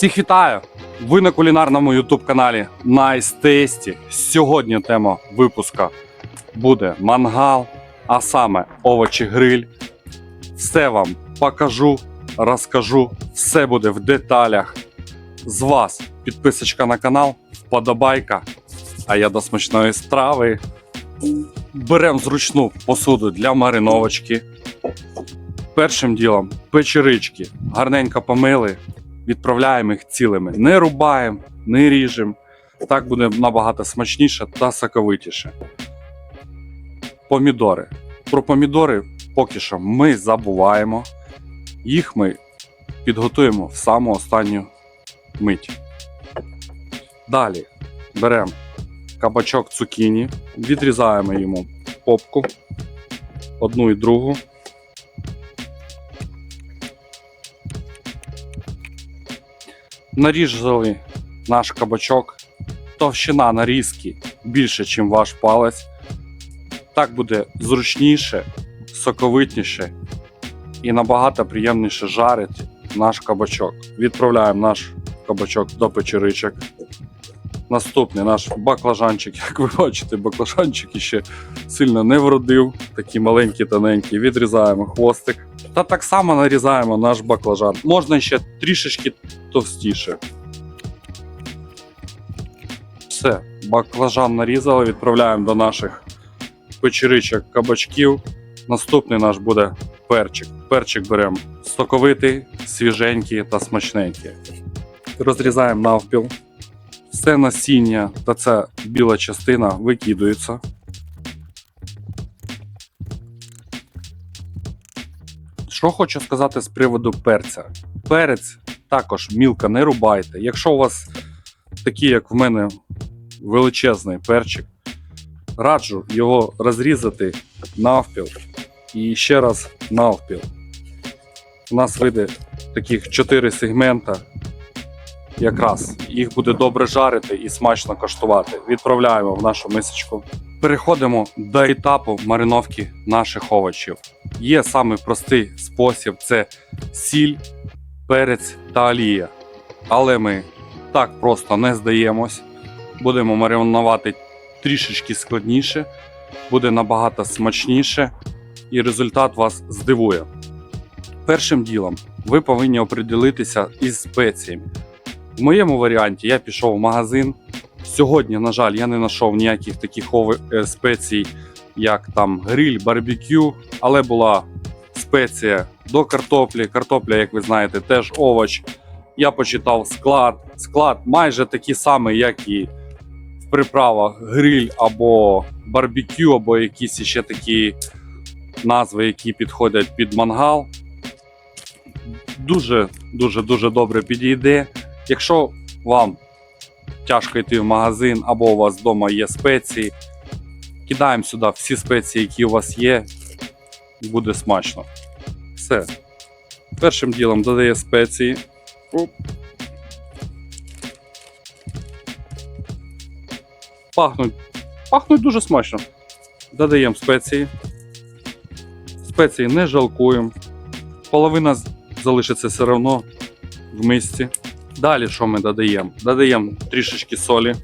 Всіх вітаю! Ви на кулінарному YouTube каналі Nice Tasty. Сьогодні тема випуска буде мангал, а саме овочі гриль. Все вам покажу, розкажу, все буде в деталях. З вас підписочка на канал, вподобайка. А я до смачної страви. Беремо зручну посуду для мариновочки. Першим ділом печерички гарненько помили, відправляємо їх цілими. Не рубаємо, не ріжемо. Так буде набагато смачніше та соковитіше. Помідори. Про помідори поки що ми забуваємо. Їх ми підготуємо в саму останню мить. Далі беремо кабачок цукіні, відрізаємо йому попку, одну і другу. Нарізали наш кабачок. Товщина нарізки більше, ніж ваш палець. Так буде зручніше, соковитніше і набагато приємніше жарити наш кабачок. Відправляємо наш кабачок до печеричок. Наступний наш баклажанчик. Як ви бачите, баклажанчик ще сильно не вродив. Такі маленькі, тоненькі. Відрізаємо хвостик. Та так само нарізаємо наш баклажан. Можна ще трішечки товстіше. Все, баклажан нарізали, відправляємо до наших печеричок кабачків. Наступний наш буде перчик. Перчик беремо соковитий, свіженький та смачненький. Розрізаємо навпіл. Все насіння та ця біла частина викидується. Що хочу сказати з приводу перця. Перець також мілко не рубайте. Якщо у вас такий, як в мене, величезний перчик, раджу його розрізати навпіл і ще раз навпіл. У нас вийде таких 4 сегмента. Якраз їх буде добре жарити і смачно коштувати. Відправляємо в нашу мисочку. Переходимо до етапу мариновки наших овочів. Є самий простий спосіб це сіль, перець та олія. Але ми так просто не здаємось. Будемо маринувати трішечки складніше, буде набагато смачніше, і результат вас здивує. Першим ділом ви повинні оприділитися із спеціями. В моєму варіанті я пішов в магазин. Сьогодні, на жаль, я не знайшов ніяких таких е, спецій, як там гриль, барбекю, але була спеція до картоплі. Картопля, як ви знаєте, теж овоч. Я почитав склад. Склад майже такий самий, як і в приправах гриль або барбекю, або якісь ще такі назви, які підходять під мангал. Дуже дуже дуже добре підійде. Якщо вам тяжко йти в магазин або у вас вдома є спеції, кидаємо сюди всі спеції, які у вас є, буде смачно. Все. Першим ділом додає спеції. Оп. Пахнуть. Пахнуть дуже смачно. Додаємо спеції. Спеції не жалкуємо. Половина залишиться все одно в мисці. Далі що ми додаємо? Додаємо трішечки солі.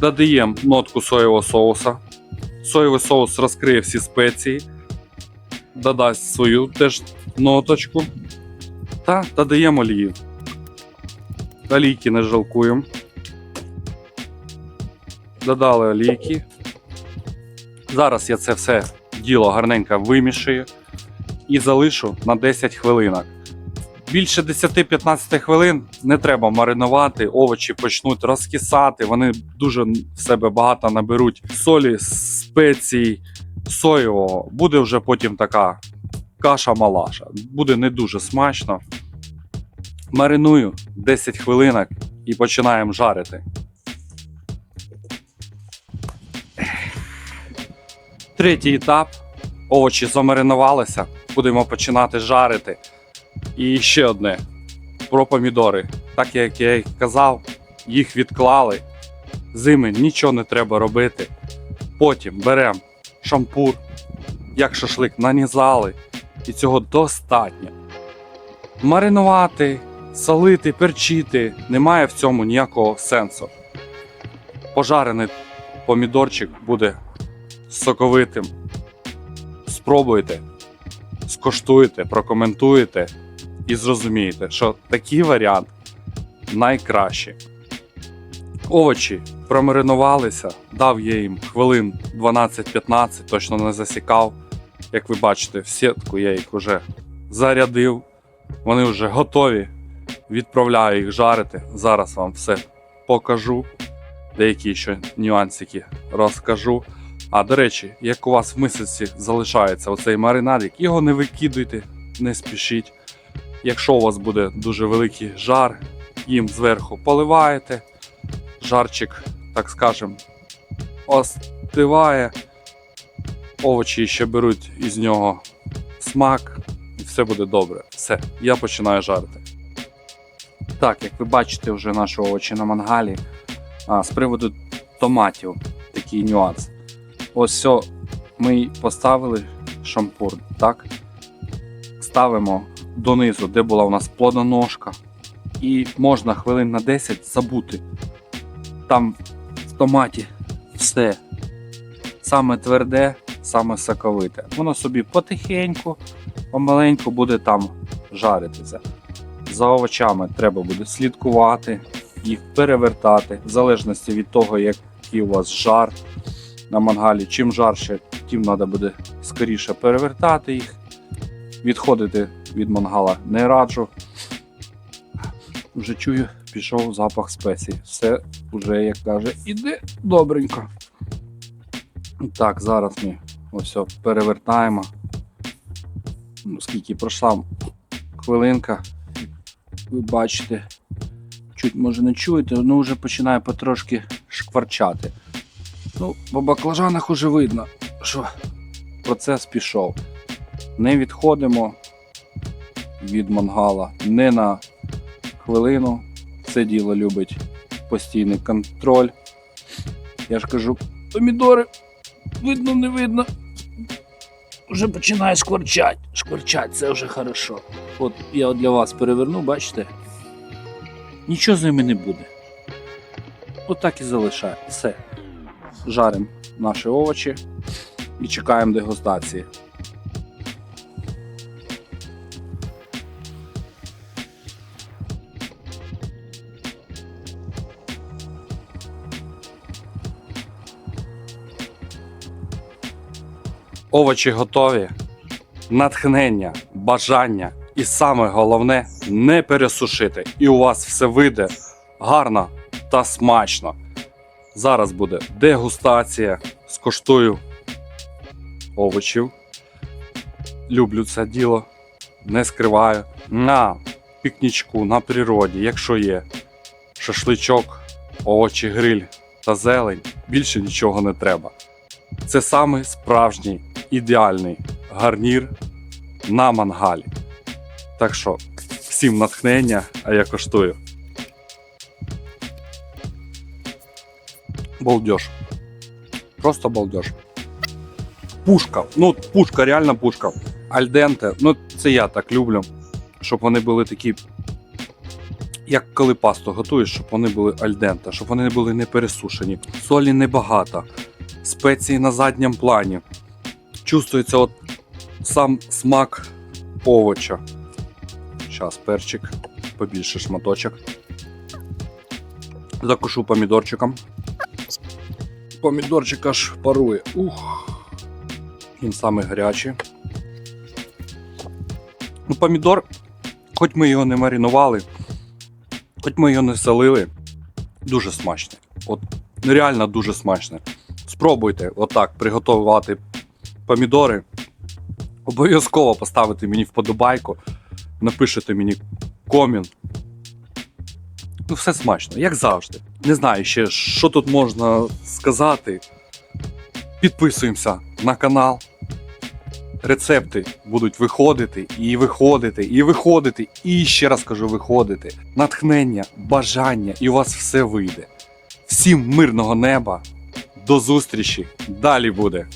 Додаємо нотку соєвого соуса. Соєвий соус розкриє всі спеції, додасть свою теж ноточку. Та додаємо олію. Олійки не жалкуємо. Додали олійки. Зараз я це все діло гарненько вимішую і залишу на 10 хвилинок. Більше 10-15 хвилин не треба маринувати, овочі почнуть розкисати, вони дуже в себе багато наберуть солі, спецій, соєвого. Буде вже потім така каша-малаша. Буде не дуже смачно. Мариную 10 хвилинок і починаємо жарити. Третій етап. Овочі замаринувалися, будемо починати жарити. І ще одне про помідори. Так як я і казав, їх відклали. Зими нічого не треба робити. Потім беремо шампур, як шашлик нанізали, і цього достатньо. маринувати, солити, перчити. Немає в цьому ніякого сенсу. Пожарений помідорчик буде соковитим. Спробуйте, скоштуйте, прокоментуєте і зрозумієте, що такий варіант найкращий. Овочі промаринувалися, дав я їм хвилин 12-15, точно не засікав. Як ви бачите, в сітку я їх вже зарядив. Вони вже готові. Відправляю їх жарити. Зараз вам все покажу. Деякі ще нюансики розкажу. А до речі, як у вас в мисці залишається оцей маринадик, його не викидуйте, не спішіть. Якщо у вас буде дуже великий жар, їм зверху поливаєте, жарчик, так скажем, остиває, овочі ще беруть із нього смак, і все буде добре. Все, я починаю жарити. Так, як ви бачите, вже наші овочі на мангалі. А, з приводу томатів, такий нюанс. Ось все, ми поставили шампур, так? Ставимо донизу, де була у нас плодоножка. І можна хвилин на 10 забути. Там в томаті все. Саме тверде, саме соковите. Воно собі потихеньку, помаленьку буде там жаритися. За овочами треба буде слідкувати, їх перевертати, в залежності від того, який у вас жар на мангалі. Чим жарше, тим треба буде скоріше перевертати їх. Відходити від мангала не раджу. Вже чую, пішов запах спецій. Все вже, як каже, іде добренько. Так, зараз ми ось перевертаємо. Ну, скільки пройшла хвилинка, ви бачите, чуть може не чуєте, воно вже починає потрошки шкварчати. Ну, по баклажанах уже видно, що процес пішов. Не відходимо від мангала не на хвилину. Це діло любить постійний контроль. Я ж кажу, помідори видно, не видно. Вже починає шкварчать. Шкварчать, це вже хорошо. От я для вас переверну, бачите? Нічого з ними не буде. От і залишаю. Все. Жаримо наші овочі і чекаємо дегустації. Овочі готові. Натхнення, бажання і саме головне не пересушити. І у вас все вийде гарно та смачно. Зараз буде дегустація. Скоштую овочів. Люблю це діло, не скриваю. На пікнічку, на природі, якщо є шашличок, овочі, гриль та зелень, більше нічого не треба. Це самий справжній ідеальний гарнір на мангалі. Так що, всім натхнення, а я коштую. Балдеж. Просто балдеж. Пушка. Ну, пушка, реально пушка. Альденте. Ну, це я так люблю. Щоб вони були такі. Як коли пасту готуєш, щоб вони були альденте, щоб вони були не пересушені. Солі небагато. Спеції на задньому плані. Чувствується от сам смак овоча. Зараз перчик, побільше шматочок. Закушу помідорчиком. Помідорчик аж парує. Ух. Він саме гарячий. Ну, помідор, хоч ми його не маринували, хоч ми його не солили, дуже смачний. От реально дуже смачне. Спробуйте отак приготувати помідори. Обов'язково поставити мені вподобайку, напишете мені комент. Ну, все смачно, як завжди. Не знаю ще, що тут можна сказати. Підписуємося на канал. Рецепти будуть виходити і виходити, і виходити, і ще раз кажу, виходити. Натхнення, бажання, і у вас все вийде. Всім мирного неба. До зустрічі! Далі буде!